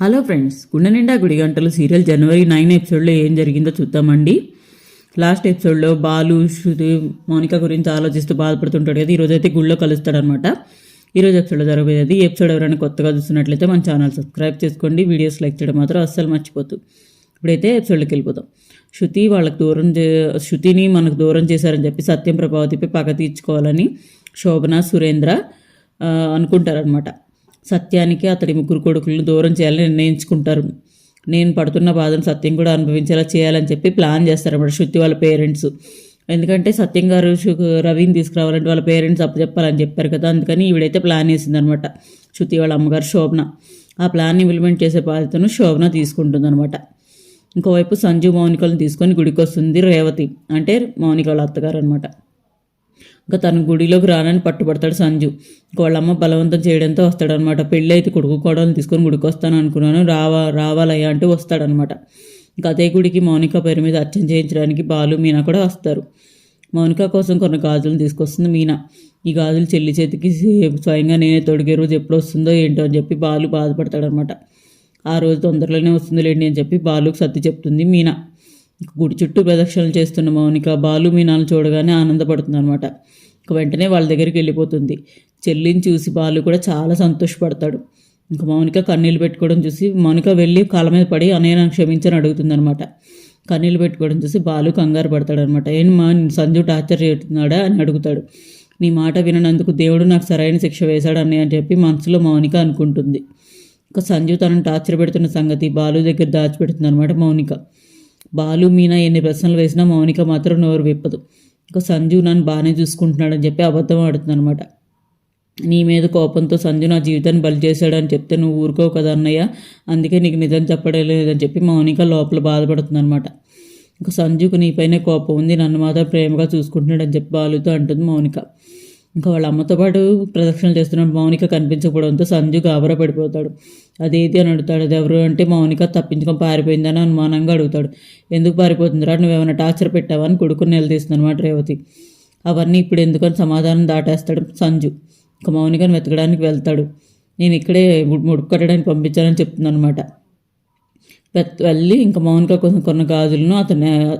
Hello friends గుండె నిండా గుడి గంటలు సీరియల్ జనవరి నైన్ ఎపిసోడ్లో ఏం జరిగిందో చూద్దామండి. లాస్ట్ ఎపిసోడ్లో బాలు శృతి మౌనిక గురించి ఆలోచిస్తూ బాధపడుతుంటాడు కదా ఈరోజు అయితే గుళ్ళో కలుస్తాడనమాట. ఈరోజు ఎపిసోడ్లో జరగబోయేది అది ఎపిసోడ్ ఎవరైనా కొత్తగా చూస్తున్నట్లయితే మన ఛానల్ సబ్స్క్రైబ్ చేసుకోండి. వీడియోస్ లైక్ చేయడం మాత్రం అస్సలు మర్చిపోతూ ఇప్పుడైతే ఎపిసోడ్లోకి వెళ్ళిపోతాం శృతి వాళ్ళకి దూరం చే శృతిని మనకు దూరం చేశారని చెప్పి సత్యం ప్రభావతిపై పగ తీర్చుకోవాలని శోభన సురేంద్ర అనుకుంటారనమాట. సత్యానికి అతడి ముగ్గురు కొడుకులను దూరం చేయాలని నిర్ణయించుకుంటారు. నేను పడుతున్న బాధను సత్యం కూడా అనుభవించేలా చేయాలని చెప్పి ప్లాన్ చేస్తారన్నమాట శృతి వాళ్ళ పేరెంట్స్. ఎందుకంటే సత్యం గారు రవిని తీసుకురావాలంటే వాళ్ళ పేరెంట్స్ అప్పు చెప్పాలని చెప్పారు కదా అందుకని ఈవిడైతే ప్లాన్ వేసిందనమాట శృతి వాళ్ళ అమ్మగారు శోభన. ఆ ప్లాన్ ఇంప్లిమెంట్ చేసే బాధ్యతను శోభన తీసుకుంటుందనమాట ఇంకోవైపు సంజు మౌనికలను తీసుకొని గుడికి వస్తుంది రేవతి అంటే మౌనిక వాళ్ళ అత్తగారు అనమాట ఇంకా తన గుడిలోకి రానని పట్టుబడతాడు సంజు. వాళ్ళమ్మ బలవంతం చేయడంతో వస్తాడనమాట. పెళ్ళి అయితే కొడుకు కోడలు తీసుకొని గుడికి వస్తాను అనుకున్నాను. రావా రావాలయ్యా అంటూ వస్తాడనమాట. ఇంకా అదే గుడికి మౌనిక పేరు మీద అర్చన చేయించడానికి బాలు మీనా కూడా వస్తారు. మౌనిక కోసం కొన్ని గాజులు తీసుకొస్తుంది మీనా. ఈ గాజులు చెల్లి చేతికి స్వయంగా నేనే తొడిగే రోజు ఎప్పుడు వస్తుందో ఏంటో అని చెప్పి బాలు బాధపడతాడనమాట. ఆ రోజు తొందరలోనే వస్తుందిలేండి అని చెప్పి బాలుకు సత్తి చెప్తుంది మీనా. గుడి చుట్టూ ప్రదక్షిణలు చేస్తున్న మౌనిక బాలు మీనాలు చూడగానే ఆనందపడుతుంది అనమాట వెంటనే వాళ్ళ దగ్గరికి వెళ్ళిపోతుంది. చెల్లిని చూసి బాలు కూడా చాలా సంతోషపడతాడు. ఇంకా మౌనిక కన్నీళ్ళు పెట్టుకోవడం చూసి మౌనిక వెళ్ళి కాళ్ళ మీద పడి అన్నయ్య నాకు క్షమించని అడుగుతుంది అనమాట కన్నీళ్ళు పెట్టుకోవడం చూసి బాలు కంగారు పడతాడు అనమాట ఏం మా సంజు టార్చర్ చేస్తున్నాడా? అని అడుగుతాడు. నీ మాట విననందుకు దేవుడు నాకు సరైన శిక్ష వేశాడు అన్నయ్య అని చెప్పి మనసులో మౌనిక అనుకుంటుంది. ఇంకా సంజు తనను టార్చర్ పెడుతున్న సంగతి బాలు దగ్గర దాచిపెడుతుంది అనమాట మౌనిక. బాలు మీనా ఎన్ని ప్రశ్నలు వేసినా మౌనిక మాత్రం నోరు విప్పదు. ఇంకా సంజు నన్ను బాగానే చూసుకుంటున్నాడని చెప్పి అబద్ధం ఆడుతుందనమాట నీ మీద కోపంతో సంజు నా జీవితాన్ని బలి చేశాడని చెప్తే నువ్వు ఊరుకోవు కదా అన్నయ్య. అందుకే నీకు నిజం చెప్పడం లేదని చెప్పి మౌనిక లోపల బాధపడుతుంది అనమాట ఇంకా సంజుకు నీపైనే కోపం ఉంది నన్ను మాత్రం ప్రేమగా చూసుకుంటున్నాడని చెప్పి బాలుతో అంటుంది మౌనిక. ఇంకా వాళ్ళ అమ్మతో పాటు ప్రదక్షిణలు చేస్తున్నాడు మౌనిక కనిపించకపోవడంతో సంజు గాబరా పడిపోతాడు. అదేది అని అడుగుతాడు. అది ఎవరు? అంటే మౌనిక తప్పించుకొని పారిపోయిందని అనుమానంగా అడుగుతాడు. ఎందుకు పారిపోతుందిరా? నువ్వేమైనా టార్చర్ పెట్టావా? అని కొడుకుని నిలదీస్తుంది అనమాట రేవతి. అవన్నీ ఇప్పుడు ఎందుకని సమాధానం దాటేస్తాడు సంజు. ఇంకా మౌనికను వెతకడానికి వెళ్తాడు. నేను ఇక్కడే ముడుపు కట్టడానికి పంపించానని చెప్తుంది అనమాట వెళ్ళి ఇంకా మౌనిక కోసం కొన్న గాజులను అతను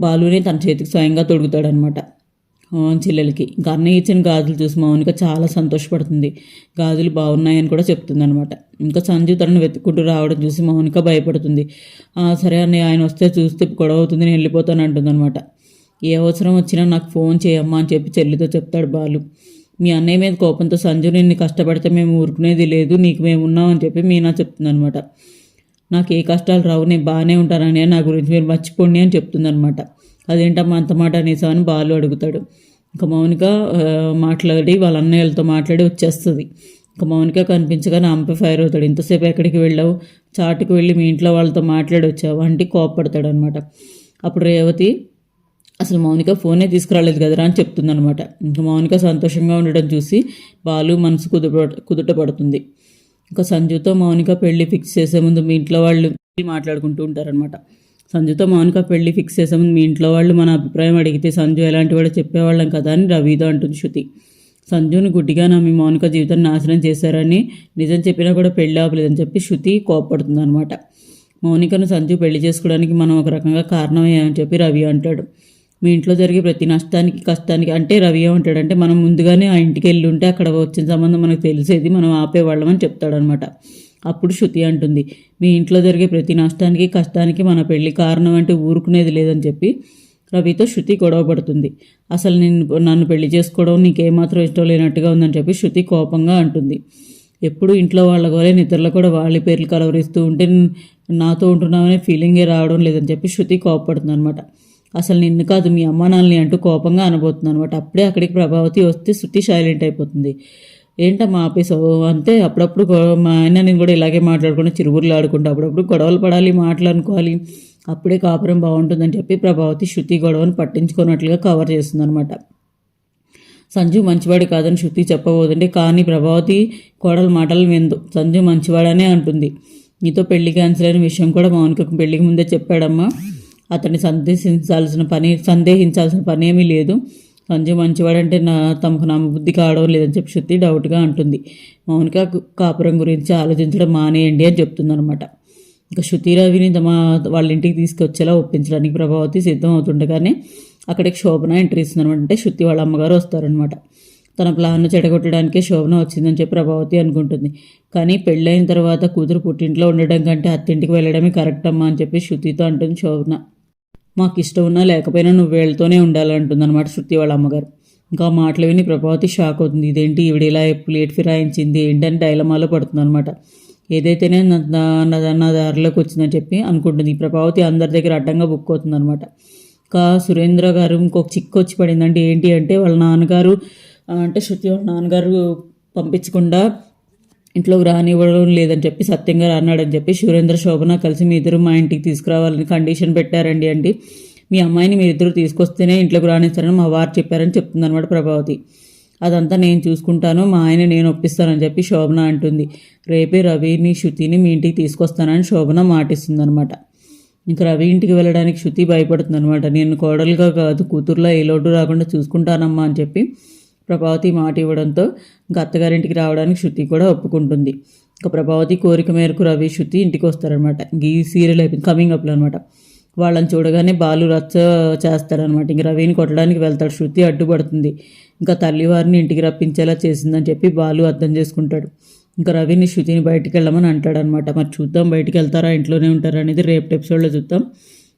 బాలుని తన చేతికి స్వయంగా తొడుగుతాడనమాట చెల్లెలకి. ఇంకా అన్నయ్య ఇచ్చిన గాజులు చూసి మౌనిక చాలా సంతోషపడుతుంది. గాజులు బాగున్నాయని కూడా చెప్తుంది అనమాట ఇంకా సంజు తనను వెతుక్కుంటూ రావడం చూసి మౌనిక భయపడుతుంది. సరే అన్నయ్య ఆయన వస్తే చూస్తే గొడవ అవుతుంది నేను వెళ్ళిపోతాను అంటుందన్నమాట. ఏ అవసరం వచ్చినా నాకు ఫోన్ చేయమ్మా అని చెప్పి చెల్లితో చెప్తాడు బాలు. మీ అన్నయ్య మీద కోపంతో సంజు నిన్ను కష్టపడితే మేము ఊరుకునేది లేదు నీకు మేము ఉన్నామని చెప్పి మీనా చెప్తుందనమాట నాకు ఏ కష్టాలు రావు నేను బాగానే ఉంటానని నా గురించి మీరు మర్చిపోండి అని చెప్తుందనమాట అదేంటమ్మా అంత మాట అనేసామని బాలు అడుగుతాడు. ఇంకా మౌనిక మాట్లాడి వాళ్ళ అన్నయ్యలతో మాట్లాడి వచ్చేస్తుంది. ఇంకా మౌనిక కనిపించగానే అంపే ఫైర్ అవుతాడు. ఇంతసేపు ఎక్కడికి వెళ్ళావు? చాటుకు వెళ్ళి మీ ఇంట్లో వాళ్ళతో మాట్లాడి వచ్చావు. అంటే కోపడతాడు అనమాట అప్పుడు రేవతి అసలు మౌనిక ఫోనే తీసుకురాలేదు కదరా అని చెప్తుందనమాట. ఇంకా మౌనిక సంతోషంగా ఉండడం చూసి బాలు మనసు కుదుట కుదుట పడుతుంది ఇంకా సంజుతో మౌనిక పెళ్ళి ఫిక్స్ చేసే ముందు మీ ఇంట్లో వాళ్ళు మాట్లాడుకుంటూ ఉంటారనమాట. సంజుతో మౌనిక పెళ్ళి ఫిక్స్ చేసామని మీ ఇంట్లో వాళ్ళు మన అభిప్రాయం అడిగితే సంజు ఎలాంటి వాడో చెప్పేవాళ్ళం కదా అని రవితో అంటుంది శృతి. సంజుని గుడ్డిగా నా మీ మౌనిక జీవితాన్ని నాశనం చేశారని నిజం చెప్పినా కూడా పెళ్ళి ఆపలేదని చెప్పి శృతి కోపడుతుంది అనమాట మౌనికను సంజు పెళ్ళి చేసుకోవడానికి మనం ఒక రకంగా కారణమయ్యామని చెప్పి రవి అంటాడు. మీ ఇంట్లో జరిగే ప్రతి నష్టానికి కష్టానికి అంటే రవి ఏమంటాడంటే మనం ముందుగానే ఆ ఇంటికి వెళ్ళి ఉంటే అక్కడ వచ్చిన సంబంధం మనకు తెలిసేది మనం ఆపేవాళ్ళమని చెప్తాడనమాట అప్పుడు శృతి అంటుంది మీ ఇంట్లో జరిగే ప్రతి నష్టానికి కష్టానికి మన పెళ్ళి కారణం అంటే ఊరుకునేది లేదని చెప్పి రవితో శృతి గొడవ పడుతుంది. అసలు నేను నన్ను పెళ్ళి చేసుకోవడం నీకేమాత్రం ఇష్టం లేనట్టుగా ఉందని చెప్పి శృతి కోపంగా అంటుంది. ఎప్పుడు ఇంట్లో వాళ్ళ గోలే నిద్రలో కూడా వాళ్ళ పేర్లు కలవరిస్తూ ఉంటే నాతో ఉంటున్నామనే ఫీలింగే రావడం లేదని చెప్పి శృతి కోపడుతుంది అనమాట అసలు నిన్ను కాదు మీ అమ్మ నాన్నని అంటూ కోపంగా అనబోతుంది అనమాట అప్పుడే అక్కడికి ప్రభావతి వస్తే శృతి సైలెంట్ అయిపోతుంది. ఏంటమ్మా ఆపేసావు అంతే అప్పుడప్పుడు మా ఆయన నేను కూడా ఇలాగే మాట్లాడుకుంటా చిరువుర్లు ఆడుకుంటా అప్పుడప్పుడు గొడవలు పడాలి మాట్లాడుకోవాలి అప్పుడే కాపురం బాగుంటుందని చెప్పి ప్రభావతి శృతి గొడవను పట్టించుకున్నట్లుగా కవర్ చేస్తుంది అనమాట సంజు మంచివాడు కాదని శృతి చెప్పబోదండి. కానీ ప్రభావతి కోడల మాటలు విందు. సంజు మంచివాడనే అంటుంది. నీతో పెళ్ళి క్యాన్సిల్ అయిన విషయం కూడా మౌనికకు పెళ్ళికి ముందే చెప్పాడమ్మా. అతన్ని సందేశించాల్సిన పని సందేహించాల్సిన పని ఏమీ లేదు. సంజు మంచివాడంటే నా తమకు నమ్మబుద్ధి కావడం లేదని చెప్పి శృతి డౌట్గా అంటుంది. మౌనిక కాపురం గురించి ఆలోచించడం మానేయండి అని చెప్తుందనమాట ఇంకా శృతి రవిని తమ వాళ్ళ ఇంటికి తీసుకొచ్చేలా ఒప్పించడానికి ప్రభావతి సిద్ధం అవుతుండగానే అక్కడికి శోభన ఎంట్రీ ఇస్తుందనమాట అంటే శృతి వాళ్ళ అమ్మగారు వస్తారనమాట తన ప్లాన్ను చెడగొట్టడానికే శోభన వచ్చిందని చెప్పి ప్రభావతి అనుకుంటుంది. కానీ పెళ్ళైన తర్వాత కూతురు పుట్టింట్లో ఉండడం కంటే అత్తింటికి వెళ్ళడమే కరెక్ట్ అమ్మా అని చెప్పి శృతితో అంటుంది శోభన. మాకు ఇష్టం ఉన్నా లేకపోయినా నువ్వు వీళ్ళతోనే ఉండాలంటుందన్నమాట శృతి వాళ్ళ అమ్మగారు. ఇంకా మాటలు విని ప్రభావతి షాక్ అవుతుంది. ఇదేంటి ఈవిడ ఇలా ప్లేట్ ఫిరాయించింది? ఏంటని డైలమాలో పడుతుంది అనమాట ఏదైతేనే నా నా- దారిలోకి వచ్చిందని చెప్పి అనుకుంటుంది. ప్రభావతి అందరి దగ్గర అడ్డంగా బుక్ అవుతుంది అనమాట ఇంకా సురేంద్ర గారు ఇంకొక చిక్కు వచ్చి పడిందంటే ఏంటి అంటే వాళ్ళ నాన్నగారు అంటే శృతి వాళ్ళ నాన్నగారు పంపించకుండా ఇంట్లోకి రానివ్వడం లేదని చెప్పి సత్యంగా రాన్నాడని చెప్పి సురేంద్ర శోభన కలిసి మీ ఇద్దరు మా ఇంటికి తీసుకురావాలని కండిషన్ పెట్టారండి అండి. మీ అమ్మాయిని మీరిద్దరు తీసుకొస్తేనే ఇంట్లోకి రానిస్తారని మా వారు చెప్పారని చెప్తుందన్నమాట ప్రభావతి. అదంతా నేను చూసుకుంటాను మా ఆయన నేను ఒప్పిస్తానని చెప్పి శోభన అంటుంది. రేపే రవిని శృతిని మీ ఇంటికి తీసుకొస్తానని శోభన మాటిస్తుందనమాట ఇంకా రవి ఇంటికి వెళ్ళడానికి శృతి భయపడుతుంది అనమాట నేను కోడలుగా కాదు కూతురులో ఏ లోటు రాకుండా చూసుకుంటానమ్మా అని చెప్పి ప్రభావతి మాట ఇవ్వడంతో గత్తగారింటికి అత్తగారింటికి రావడానికి శృతి కూడా ఒప్పుకుంటుంది. ఇక ప్రభావతి కోరిక మేరకు రవి శృతి ఇంటికి వస్తారనమాట ఈ సీరియల్ అయిపోయింది కమింగ్ అప్లో అనమాట వాళ్ళని చూడగానే బాలు రచ్చ చేస్తారనమాట ఇంక రవిని కొట్టడానికి వెళ్తాడు. శృతి అడ్డుపడుతుంది. ఇంకా తల్లివారిని ఇంటికి రప్పించేలా చేసిందని చెప్పి బాలు అర్థం చేసుకుంటాడు. ఇంకా రవిని శృతిని బయటికి వెళ్ళమని అంటాడనమాట మరి చూద్దాం బయటికి వెళ్తారా ఇంట్లోనే ఉంటారా అనేది రేపు ఎపిసోడ్లో చూద్దాం.